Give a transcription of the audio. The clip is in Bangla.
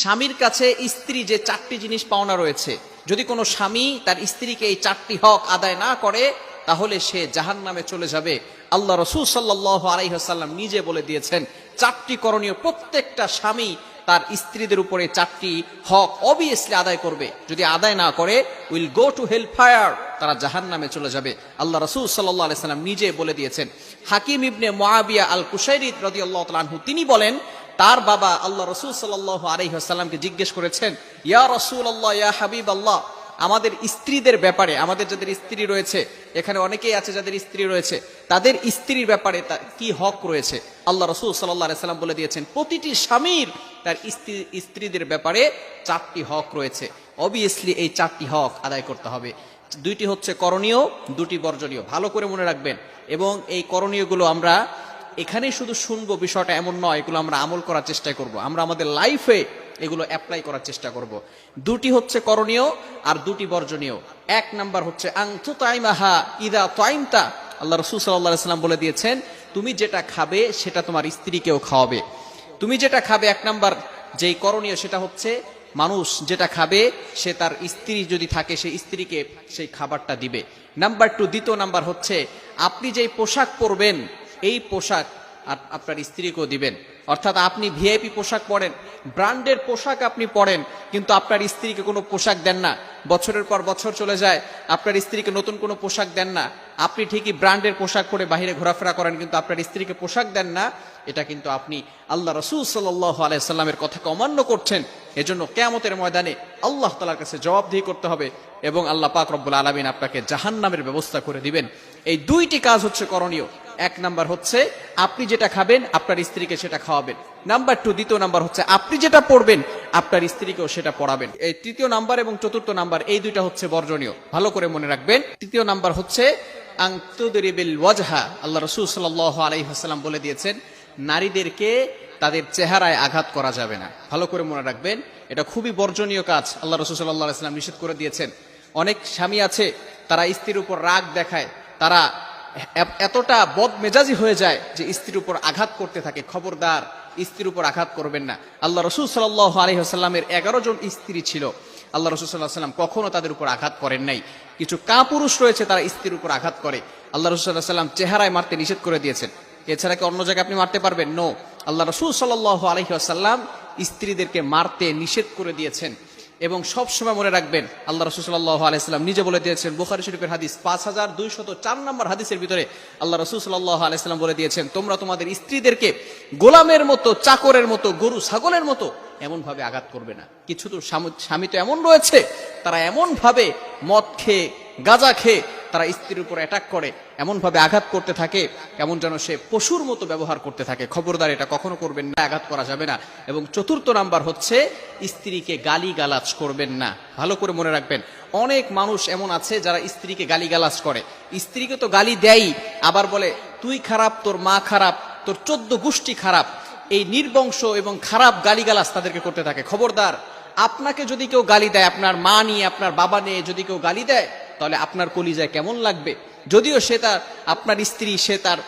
স্বামীর কাছে স্ত্রী যে চারটি জিনিস পাওনা রয়েছে, যদি কোনো স্বামী তার স্ত্রীকে এই চারটি হক আদায় না করে, তাহলে সে জাহান নামে চলে যাবে। আল্লাহ রসুল সাল্লাহ আলাইহাল্লাম নিজে বলে দিয়েছেন, চারটি করণীয় প্রত্যেকটা স্বামী তার স্ত্রীদের উপরে চারটি হক অবভিয়াসলি আদায় করবে। যদি আদায় না করে, will go to hell fire Tara Jahan নামে চলে যাবে। আল্লাহ রসুল সাল্লাহ আলাইসাল্লাম নিজে বলে দিয়েছেন, হাকিম ইবনে মোয়াবিয়া আল কুশাইরিদ রদি আল্লাহ তিনি বলেন তার বাবা আল্লাহ রসুল সাল্লাহ আলহিহাসাল্লামকে জিজ্ঞেস করেছেন, ইয়া রসুল আল্লাহ ইয়া হাবিব আল্লাহ আমাদের স্ত্রীদের ব্যাপারে, আমাদের যাদের স্ত্রী রয়েছে, এখানে অনেকেই আছে যাদের স্ত্রী রয়েছে, তাদের স্ত্রীর ব্যাপারে কি হক রয়েছে? আল্লাহ রসুল সাল্লাহ সাল্লাম বলে দিয়েছেন, প্রতিটি স্বামীর তার স্ত্রী, স্ত্রীদের ব্যাপারে চারটি হক রয়েছে। অবভিয়াসলি এই চারটি হক আদায় করতে হবে। দুইটি হচ্ছে করণীয়, দুটি বর্জনীয়। ভালো করে মনে রাখবেন। এবং এই করণীয়গুলো আমরা এখানে শুধু শুনব বিষয়টা এমন নয়, এগুলো আমরা আমল করার চেষ্টা করব। আমরা আমাদের লাইফে এগুলো অ্যাপ্লাই করার চেষ্টা করব। দুটি হচ্ছে করণীয় আর দুটি বর্জনীয়। এক নাম্বার হচ্ছে আংথু তাইমাহা ইদা তাইমতা। আল্লাহ রসুল সাল্লাহ সাল্লাম বলে দিয়েছেন, তুমি যেটা খাবে সেটা তোমার স্ত্রীকেও খাওয়াবে। তুমি যেটা খাবে, এক নাম্বার যেই করণীয় সেটা হচ্ছে, মানুষ যেটা খাবে, সে তার স্ত্রী যদি থাকে সেই স্ত্রীকে সেই খাবারটা দিবে। নাম্বার টু, দ্বিতীয় নাম্বার হচ্ছে, আপনি যেই পোশাক পরবেন এই পোশাক আপনার স্ত্রীকেও দিবেন। অর্থাৎ আপনি ভিআইপি পোশাক পরেন, ব্র্যান্ডের পোশাক আপনি পরেন, কিন্তু আপনার স্ত্রীকে কোনো পোশাক দেন না। বছরের পর বছর চলে যায়, আপনার স্ত্রীকে নতুন কোনো পোশাক দেন না। আপনি ঠিকই ব্র্যান্ডের পোশাক পরে বাইরে ঘোরাফেরা করেন, কিন্তু আপনার স্ত্রীকে পোশাক দেন না। এটা কিন্তু আপনি আল্লাহ রসুল সাল্লাহ আলাইসাল্লামের কথাকে অমান্য করছেন। এজন্য কেয়ামতের ময়দানে আল্লাহ তালার কাছে জবাবদিহি করতে হবে এবং আল্লাহ পাক রব্বুল আলমিন আপনাকে জাহান্নামের ব্যবস্থা করে দিবেন। এই দুইটি কাজ হচ্ছে করণীয়। এক নাম্বার হচ্ছে, আপনি যেটা খাবেন, আপনার স্ত্রীকে সেটা খাওয়াবেন। নাম্বার টু দ্বিতীয় নাম্বার হচ্ছে, আপনি যেটা পড়বেন, আপনার স্ত্রীকেও সেটা পড়াবেন। এই তৃতীয় নাম্বার এবং চতুর্থ নাম্বার, এই দুইটা হচ্ছে বর্জনীয়। ভালো করে মনে রাখবেন। তৃতীয় নাম্বার হচ্ছে আংতুদরিবিল ওয়াজহা, আল্লাহ রসুল সাল্লাহ আলাইহাসাল্লাম বলে দিয়েছেন, নারীদেরকে তাদের চেহারায় আঘাত করা যাবে না। ভালো করে মনে রাখবেন, এটা খুবই বর্জনীয় কাজ, আল্লাহ রসুল সাল্লাহ আলাইসাল্লাম নিষেধ করে দিয়েছেন। অনেক স্বামী আছে, তারা স্ত্রীর উপর রাগ দেখায়, তারা এতটা বদমেজাজি হয়ে যায় যে স্ত্রীর উপর আঘাত করতে থাকে। খবরদার স্ত্রীর উপর আঘাত করবেন না। আল্লাহ রসুল সাল্লাহ আলহিহাস্লামের এগারো জন স্ত্রী ছিল। আল্লাহ রসুল সাল্লাহ সাল্লাম কখনো তাদের উপর আঘাত করেন নাই। কিছু কাপুরুষ রয়েছে তারা স্ত্রীর উপর আঘাত করে। আল্লাহ রসুল সাল্লাহ সাল্লাম চেহারায় মারতে নিষেধ করে দিয়েছেন। এছাড়া কি অন্য জায়গায় আপনি মারতে পারবেন? নো। আল্লাহ রসুল সাল্লাহ আলহিহাস্লাম স্ত্রীদেরকে মারতে নিষেধ করে দিয়েছেন। এবং সবসময় মনে রাখবেন, আল্লাহ রসুল্লাহ আলাইসাল্লাম নিজে বলে দিয়েছেন, বুখারি শরীফের হাদিস পাঁচ হাজার দুইশত চার নম্বর হাদিসের ভিতরে আল্লাহ রসুল সাল্লাহ আলাইসাল্লাম বলে দিয়েছেন, তোমরা তোমাদের স্ত্রীদেরকে গোলামের মতো, চাকরের মতো, গরু, ছাগলের মতো এমনভাবে আঘাত করবে না। কিছু তো স্বামী তো এমন রয়েছে, তারা এমনভাবে মদ খেয়ে, গাঁজা খেয়ে তারা স্ত্রীর উপর অ্যাটাক করে এমন ভাবে আঘাত করতে থাকে এমন যেন সে পশুর মতো ব্যবহার করতে থাকে। খবরদার, এটা কখনো করবেন না, আঘাত করা যাবে না। এবং চতুর্থ নাম্বার হচ্ছে, স্ত্রীকে গালি গালাজ করবেন না। ভালো করে মনে রাখবেন, অনেক মানুষ এমন আছে যারা স্ত্রীকে গালি গালাজ করে। স্ত্রীকে তো গালি দেয় আবার বলে, তুই খারাপ, তোর মা খারাপ, তোর চোদ্দ গোষ্ঠী খারাপ। এই নির্বংশ এবং খারাপ গালিগালাজ তাদেরকে করতে থাকে। খবরদার, আপনাকে যদি কেউ গালি দেয়, আপনার মা নিয়ে, আপনার বাবা নিয়ে যদি কেউ গালি দেয় তাহলে আপনার কলিজায় কেমন লাগবে? যদিও সে তার আপনার স্ত্রী সে তার